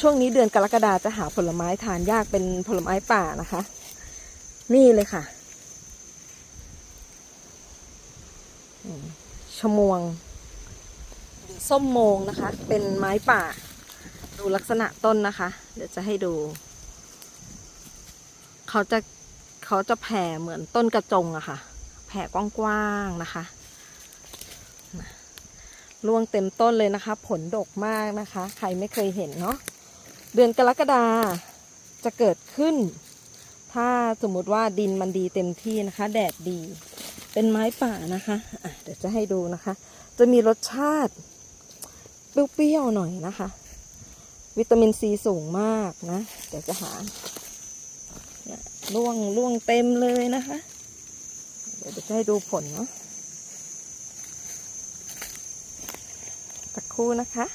ช่วงนี้เดือนกรกฎาจะหาผลไม้ทานยากเป็นผลไม้ป่านะคะ นี่เลยค่ะ ชมวง หรือส้มโมงนะคะ เป็นไม้ป่า ดูลักษณะต้นนะคะ เดี๋ยวจะให้ดู เขาจะเขาจะแผ่เหมือนต้นกระจงอะค่ะ แผ่กว้างๆนะคะนะร่วงเต็มต้นเลยนะคะ ผลดกมากนะคะ ใครไม่เคยเห็นเนาะ เดือนกรกฎาจะเกิดขึ้น ถ้าสมมติว่าดินมันดีเต็มที่นะคะ แดดดี เป็นไม้ป่านะคะะเดี๋ยวจะให้ดูนะคะ จะมีรสชาติเปรี้ยวๆหน่อยนะคะ วิตามินซีสูงมากนะ เดี๋ยวจะหาเนี่วงร่วงเต็มเลยนะคะ เดี๋ยวจะให้ดูผลเนาะสักครู่นะคะ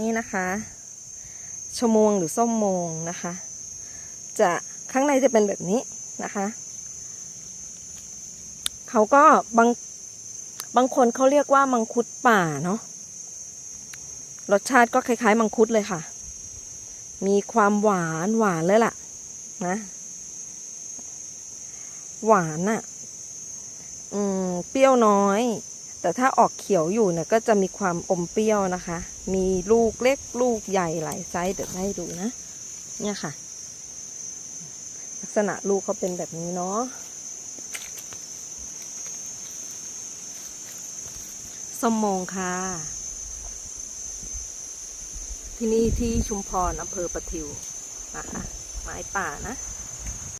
นี่นะคะชมวงหรือส้มโมงนะคะ จะข้างในจะเป็นแบบนี้นะคะเขาก็บางบางคนเขาเรียกว่ามังคุดป่าเนาะรสชาติก็คล้ายๆ มังคุดเลยค่ะ มีความหวานหวานเลยล่ะนะหวานอะ่ะ อืม เปรี้ยวน้อย แต่ถ้าออกเขียวอยู่เนี่ยก็จะมีความอมเปรี้ยวนะคะ มีลูกเล็กลูกใหญ่หลายไซส์เดี๋ยวให้ดูนะ เนี่ยค่ะ ลักษณะลูกเขาเป็นแบบนี้เนาะสมมงค่ะ ที่นี่ที่ชุมพรอำเภอประทิวนะคะไม้ป่านะ